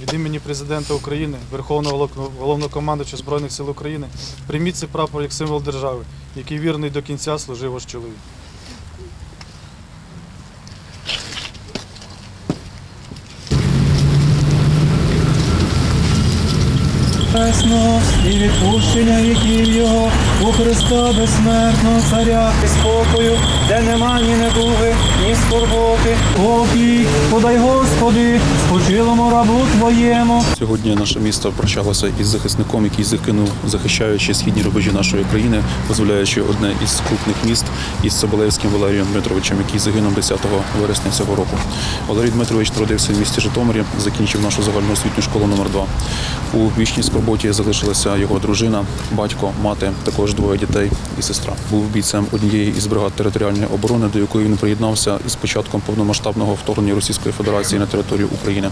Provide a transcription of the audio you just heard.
Від імені президента України, Верховного Головнокомандуюча Збройних сил України, прийміть цей прапор як символ держави, який вірний до кінця служив ваш чоловік. Небесного і відпущення віків Його у Христа безсмертного Царя і спокою, де нема ні недуги, ні скорботи. Спокій, подай Господи, спочилому рабу Твоєму. Сьогодні наше місто прощалося із захисником, який загинув, захищаючи східні рубежі нашої країни, дозволяючи одне із крупних міст із Соболевським Валерієм Дмитровичем, який загинув 10 вересня цього року. Валерій Дмитрович народився в місті Житомирі, закінчив нашу загальноосвітню школу номер 2 У вічній скорботі залишилася його дружина, батько, мати, також двоє дітей і сестра. Був бійцем однієї із бригад територіальної оборони, до якої він приєднався із початком повномасштабного вторгнення Російської Федерації на територію України.